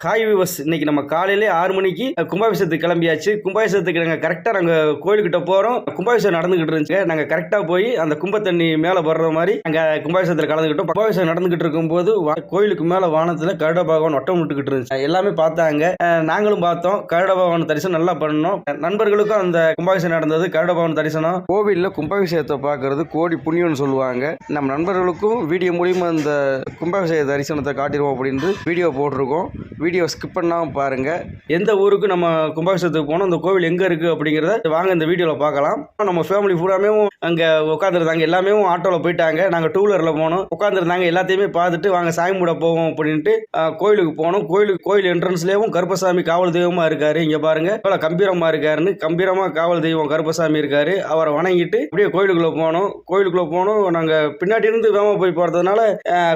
காய் விவஸ். இன்னைக்கு நம்ம காலையிலே ஆறு மணிக்கு கும்பாபிஷேகத்துக்கு கிளம்பியாச்சு. கும்பாபிஷேகத்துக்கு நாங்கள் கரெக்டாக நாங்கள் கோயிலுக்கிட்ட போகிறோம் கும்பாபிஷேகம் நடந்துகிட்டு இருந்துச்சு. நாங்கள் கரெக்டாக போய் அந்த கும்ப தண்ணி மேலே வர்ற மாதிரி நாங்கள் கும்பாபிஷேகத்தில் கலந்துக்கிட்டோம் கும்பாபிஷேகம் நடந்துகிட்டு இருக்கும்போது வா- கோயிலுக்கு மேலே வானத்தில் கருட பகவான் ஒட்டம் விட்டுக்கிட்டு இருந்துச்சு. எல்லாமே பார்த்தாங்க. நாங்களும் பார்த்தோம். கருட பகவான் தரிசனம் நல்லா பண்ணோம். நண்பர்களுக்கும் அந்த கும்பாபிஷேகம் நடந்தது. கருட பகவான் தரிசனம். கோவிலில் கும்பாபிஷேகத்தை பார்க்கறது கோடி புண்ணியம்னு சொல்லுவாங்க. நம்ம நண்பர்களுக்கும் வீடியோ மூலியமாக இந்த கும்பாபிஷேக தரிசனத்தை காட்டிடுவோம் அப்படின்ட்டு வீடியோ போட்டிருக்கோம். வீடியோ ஸ்கிப் பண்ணாமல் பாருங்கள் எந்த ஊருக்கு நம்ம கும்பாபிஷேகத்துக்கு போனோம் இந்த கோவில் எங்கே இருக்குது அப்படிங்கிறத வாங்க இந்த வீடியோவில் பார்க்கலாம். நம்ம ஃபேமிலி ஃபுல்லாமே அங்கே உட்காந்துருந்தாங்க எல்லாமே ஆட்டோவில் போயிட்டாங்க. நாங்கள் டூ வீலரில் போனோம். உட்காந்துருந்தாங்க எல்லாத்தையுமே பார்த்துட்டு வாங்க சாமி மூட போவோம் அப்படின்ட்டு கோயிலுக்கு போனோம். கோயிலுக்கு கோயில் என்ட்ரன்ஸ்லேயும் கருப்பசாமி காவல் தெய்வமாக இருக்காரு. இங்கே பாருங்க. இவ்வளோ கம்பீரமாக இருக்காருன்னு. கம்பீரமாக காவல் தெய்வம் கருப்பசாமி இருக்காரு. அவரை வணங்கிட்டு அப்படியே கோயிலுக்குள்ளே போனோம். கோயிலுக்குள்ளே போனோம். நாங்கள் பின்னாடி இருந்து வேகமாக போய் போகிறதுனால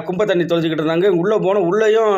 கும்ப தண்ணி தொலைச்சிக்கிட்டு இருந்தாங்க. உள்ளே போனோம். உள்ளேயும்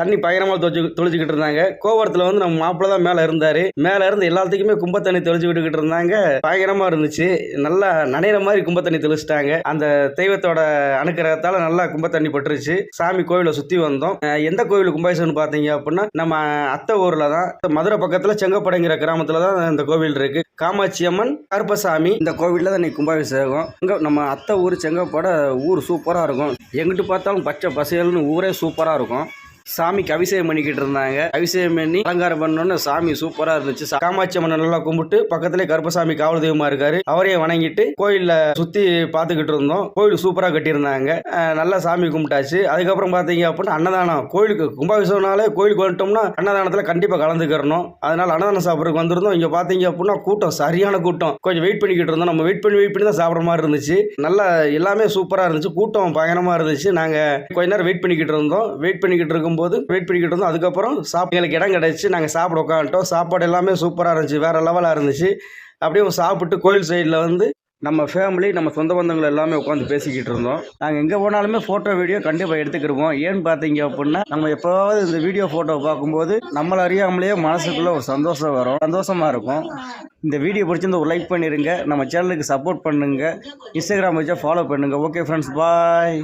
தண்ணி பயங்கரமாக தொலைச்சு தொலைச்சிக்கிட்டு இருந்தாங்க கோவரத்தில் வந்து நம்ம மாப்பிள்ள தான் மேலே இருந்தார். மேலே இருந்து எல்லாத்துக்குமே கும்ப தண்ணி விட்டுக்கிட்டு இருந்தாங்க. பயங்கரமாக இருந்துச்சு. நல்லா நனைகிற மாதிரி கும்பத்தண்ணி தெளிச்சிட்டாங்க. அந்த தெய்வத்தோட அனுக்கிரகத்தால் நல்லா கும்ப தண்ணி பட்டுருச்சு. சாமி கோவிலை சுற்றி வந்தோம். எந்த கோவில் கும்பாபிஷேகம் பார்த்தீங்க அப்படின்னா நம்ம அத்தை ஊரில் தான். மதுரை பக்கத்தில் செங்கப்படைங்கிற கிராமத்தில் தான் இந்த கோவில் இருக்கு. காமாட்சி அம்மன் கருப்பசாமி இந்த கோவிலில் தான் இன்னைக்கு கும்பாபிஷேகம். இங்கே நம்ம அத்தை ஊர் செங்கப்படை ஊர் சூப்பராக இருக்கும். எங்கிட்டு பார்த்தாலும் பச்சை பசேல்னு ஊரே சூப்பராக இருக்கும். சாமிக்கு அபிஷேகம் பண்ணிக்கிட்டு இருந்தாங்க. அபிஷேகம் பண்ணி அலங்காரம் பண்ணோன்னு சாமி சூப்பரா இருந்துச்சு. காமாட்சி அம்மன் நல்லா கும்பிட்டு பக்கத்துல கருப்பசாமி காவல் தெய்வமா இருக்காரு. அவரையே வணங்கிட்டு கோயில்ல சுத்தி பார்த்துக்கிட்டு இருந்தோம். கோயில் சூப்பரா கட்டியிருந்தாங்க. நல்லா சாமி கும்பிட்டாச்சு. அதுக்கப்புறம் பாத்தீங்க அப்படின்னா அன்னதானம். கோயிலுக்கு கும்பாபிஷேகம்னாலே கோயிலுக்கு வந்துட்டோம்னா அன்னதானத்துல கண்டிப்பா கலந்துக்கிறணும். அதனால அன்னதானம் சாப்பிட்றதுக்கு வந்திருந்தோம். இங்க பாத்தீங்க அப்படின்னா கூட்டம் சரியான கூட்டம். கொஞ்சம் வெயிட் பண்ணிக்கிட்டு இருந்தோம். நம்ம வெயிட் பண்ணி வெயிட் பண்ணி தான் சாப்பிட்ற மாதிரி இருந்துச்சு. நல்லா எல்லாமே சூப்பரா இருந்துச்சு. கூட்டம் பயங்கரமா இருந்துச்சு. நாங்க கொஞ்ச நேரம் வெயிட் பண்ணிக்கிட்டு இருந்தோம். வெயிட் பண்ணிக்கிட்டு போகும்போது வெயிட் பண்ணிக்கிட்டு இருந்தோம். அதுக்கப்புறம் சாப் எங்களுக்கு இடம் கிடச்சி நாங்கள் சாப்பிட உட்காந்துட்டோம். சாப்பாடு எல்லாமே சூப்பராக இருந்துச்சு. வேறு லெவலாக இருந்துச்சு. அப்படியே சாப்பிட்டு கோயில் சைடில் வந்து நம்ம ஃபேமிலி நம்ம சொந்த பந்தங்கள் எல்லாமே உட்காந்து பேசிக்கிட்டு இருந்தோம். நாங்கள் எங்கே போனாலுமே ஃபோட்டோ வீடியோ கண்டிப்பாக எடுத்துக்கிருவோம். ஏன்னு பார்த்தீங்க அப்படின்னா நம்ம எப்போவாவது இந்த வீடியோ ஃபோட்டோ பார்க்கும்போது நம்மளை அறியாமலேயே மனசுக்குள்ளே ஒரு சந்தோஷம் வரும். சந்தோஷமாக இருக்கும். இந்த வீடியோ பிடிச்சிருந்த ஒரு லைக் பண்ணிடுங்க நம்ம சேனலுக்கு சப்போர்ட் பண்ணுங்கள் இன்ஸ்டாகிராம் வச்சா ஃபாலோ பண்ணுங்கள் ஓகே ஃப்ரெண்ட்ஸ் பாய்